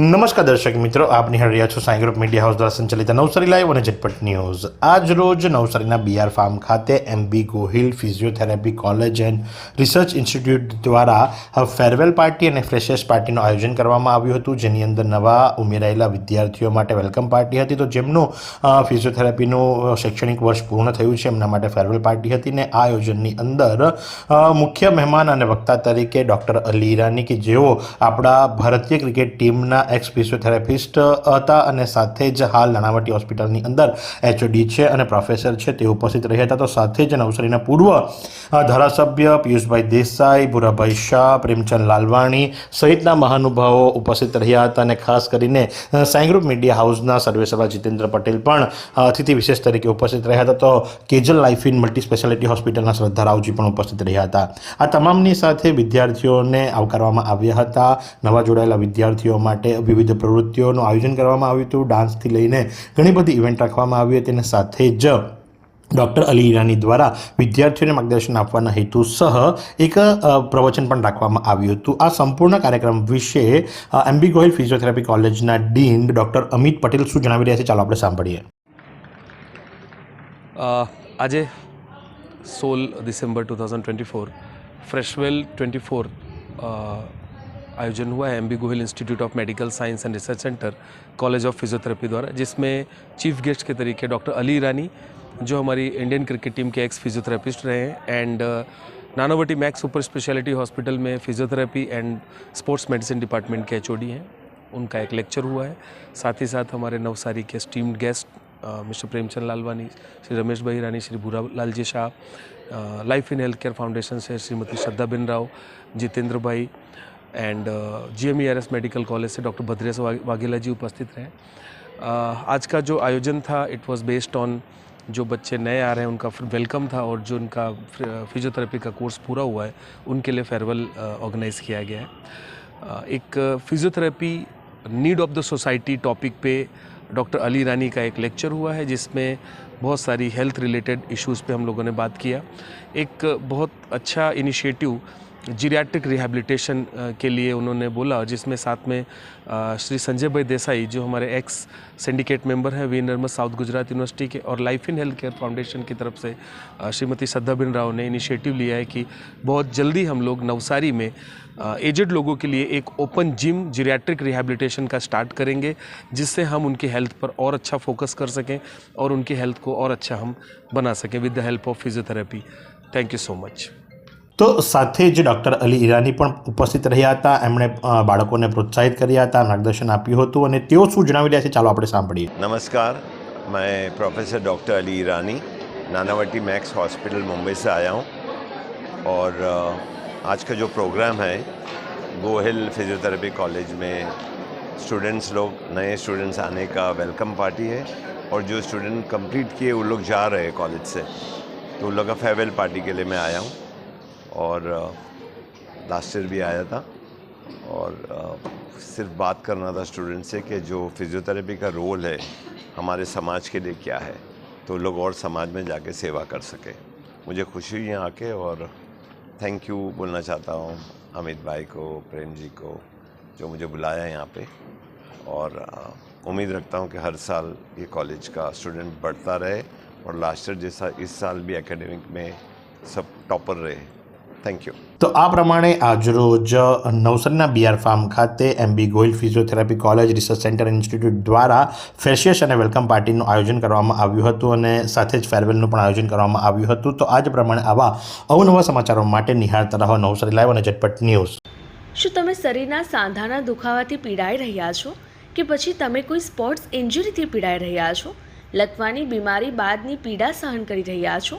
નમસ્કાર દર્શક મિત્રો આપ નિહાળ રહ્યા છો સાંઈ ગ્રુપ મીડિયા હાઉસ દ્વારા સંચાલિત નવસારી લાઈવ અને ઝટપટ ન્યૂઝ આજ રોજ નવસારીના બીઆર ફાર્મ ખાતે MB Gohil physiotherapy college and research institute દ્વારા ફેરવેલ પાર્ટી અને ફ્રેશર્સ પાર્ટીનું આયોજન કરવામાં આવ્યું હતું જેની અંદર નવા ઉમેરાયેલા વિદ્યાર્થીઓ માટે વેલકમ પાર્ટી હતી તો જેમનું ફિઝિયોથેરાપીનું શૈક્ષણિક વર્ષ પૂર્ણ થયું છે એમના માટે ફેરવેલ પાર્ટી હતી ને આ આયોજનની અંદર મુખ્ય મહેમાન અને વક્તા તરીકે ડૉક્ટર અલી ઈરાની કે જેઓ આપણા ભારતીય ક્રિકેટ ટીમના એક્સ ફિઝિયોથેરાપિસ્ટ uh, હતા અને સાથે જ હાલ નાણાવટી હોસ્પિટલની અંદર એચઓડી છે અને પ્રોફેસર છે તે ઉપસ્થિત રહ્યા હતા તો સાથે જ નવસારીના પૂર્વ ધારાસભ્ય પિયુષભાઈ દેસાઈ ભૂરાભાઈ શાહ પ્રેમચંદ લાલવાણી સહિતના મહાનુભાવો ઉપસ્થિત રહ્યા હતા અને ખાસ કરીને સાંઈગ્રુપ મીડિયા હાઉસના સર્વેસભા જીતેન્દ્ર પટેલ પણ અતિથિ વિશેષ તરીકે ઉપસ્થિત રહ્યા હતા તો Kejal life in multi speciality હોસ્પિટલના શ્રદ્ધા રાવજી પણ ઉપસ્થિત રહ્યા હતા આ તમામની સાથે વિદ્યાર્થીઓને આવકારવામાં આવ્યા હતા નવા જોડાયેલા વિદ્યાર્થીઓ માટે વિવિધ પ્રવૃત્તિઓનું આયોજન કરવામાં આવ્યું હતું ડાન્સથી લઈને ઘણી બધી ઇવેન્ટ રાખવામાં આવી હતી અને સાથે જ ડૉક્ટર અલી ઈરાની દ્વારા વિદ્યાર્થીઓને માર્ગદર્શન આપવાના હેતુ સહ એક પ્રવચન પણ રાખવામાં આવ્યું હતું આ સંપૂર્ણ કાર્યક્રમ વિશે એમબી ગોહિલ ફિઝિયોથેરાપી કોલેજના ડીન ડૉક્ટર અમિત પટેલ શું જણાવી રહ્યા છે ચાલો આપણે સાંભળીએ આજે સોલ December two thousand twenty four ફ્રેશવેલ ટ્વેન્ટી ફોર आयोजन हुआ है M B Gohil institute of medical science and research centre college of physiotherapy द्वारा जिसमें चीफ गेस्ट के तरीके डॉक्टर अली ईरानी जो हमारी इंडियन क्रिकेट टीम के एक्स फिजियोथेरेपिस्ट रहे हैं and uh, Nanavati Max super speciality hospital में physiotherapy and sports medicine department के एच हैं उनका एक लेक्चर हुआ है साथ ही साथ हमारे नवसारी के esteemed guest uh, mister Premchand Lalwani Shri Ramesh bhai Rani Shri Bhura Lal ji Shah life in health care foundation से Shrimati Shraddha ben Rao Jitendra bhai and G M E R S medical college से डॉक्टर भद्रेश वाघेला जी उपस्थित रहे uh, आज का जो आयोजन था इट वॉज़ बेस्ड ऑन जो बच्चे नए आ रहे हैं उनका वेलकम था और जो उनका फिजियोथेरेपी uh, का कोर्स पूरा हुआ है उनके लिए फेयरवेल ऑर्गेनाइज़ uh, किया गया है एक physiotherapy need of the society topic पे डॉक्टर अली रानी का एक लेक्चर हुआ है जिसमें बहुत सारी हेल्थ रिलेटेड इश्यूज़ पे हम लोगों ने बात किया एक बहुत अच्छा इनिशिएटिव जीरियाट्रिक रिहेबिलिटेशन uh, के लिए उन्होंने बोला जिसमें साथ में uh, श्री संजय भाई देसाई जो हमारे एक्स सिंडिकेट मेंबर हैं वी नर्मस साउथ गुजरात यूनिवर्सिटी के और life in health care foundation की तरफ से uh, श्रीमती सद्धाबिन राव ने इनिशिएटिव लिया है कि बहुत जल्दी हम लोग नवसारी में एजड लोगों के लिए एक ओपन जिम जीरियाट्रिक रिहेबिलिटेशन का स्टार्ट करेंगे जिससे हम उनकी हेल्थ पर और अच्छा फोकस कर सकें और उनकी हेल्थ को और अच्छा हम बना सकें with the help of physiotherapy thank you so much तो साथे जो डॉक्टर अली ईरानी पण उपस्थित રહ્યા હતા એમણે બાળકોને પ્રોત્સાહિત કર્યા હતા માર્ગદર્શન આપ્યું હતું અને તેઓ સુજણાવી રહ્યા છે ચાલો આપણે સાંભળીએ નમસ્કાર મે professor doctor Ali Irani Nanavati Max hospital Mumbai સે આયા હું ઓર આજ કા જો પ્રોગ્રામ હે ગોહેલ ફિઝિયોથેરાપી કોલેજ મે સ્ટુડન્ટ્સ લોગ નય સ્ટુડન્ટ્સ આને કા વેલકમ પાર્ટી હે ઓર જો સ્ટુડન્ટ કમ્પ્લીટ કી એ વો લોગ જા રહે કોલેજ સે તો લોગ ફાવેલ પાર્ટી કે લે મે આયા और लास्ट ईयर भी आया था और सिर्फ बात करना था स्टूडेंट से कि जो फिज़ियोथेरेपी का रोल है हमारे समाज के लिए क्या है तो लोग और समाज में जाके सेवा कर सके मुझे खुशी हुई यहाँ आके और थैंक यू बोलना चाहता हूँ अमित भाई को प्रेम जी को जो मुझे बुलाया यहाँ पे और उम्मीद रखता हूँ कि हर साल ये कॉलेज का स्टूडेंट बढ़ता रहे और लास्ट ईयर जैसा इस साल भी एकेडमिक में सब टॉपर रहे થેન્ક યુ તો આ પ્રમાણે આજરોજ નવસરના બીઆર ફાર્મ ખાતે MB Goyal physiotherapy college research centre institute દ્વારા ફ્રેશિયસ અને વેલકમ પાર્ટીનું આયોજન કરવામાં આવ્યું હતું અને સાથે જ ફેરવેલનું પણ આયોજન કરવામાં આવ્યું હતું તો આજ પ્રમાણે આવા અવનવા સમાચારો માટે નિહાળતા રહો નવસરી લાઈવ અને ઝટપટ ન્યૂઝ શું તમે શરીરના સાંધાના દુખાવાથી પીડાઈ રહ્યા છો કે પછી તમે કોઈ સ્પોર્ટ્સ ઇન્જરીથી પીડાઈ રહ્યા છો લખવાની બીમારી બાદની પીડા સહન કરી રહ્યા છો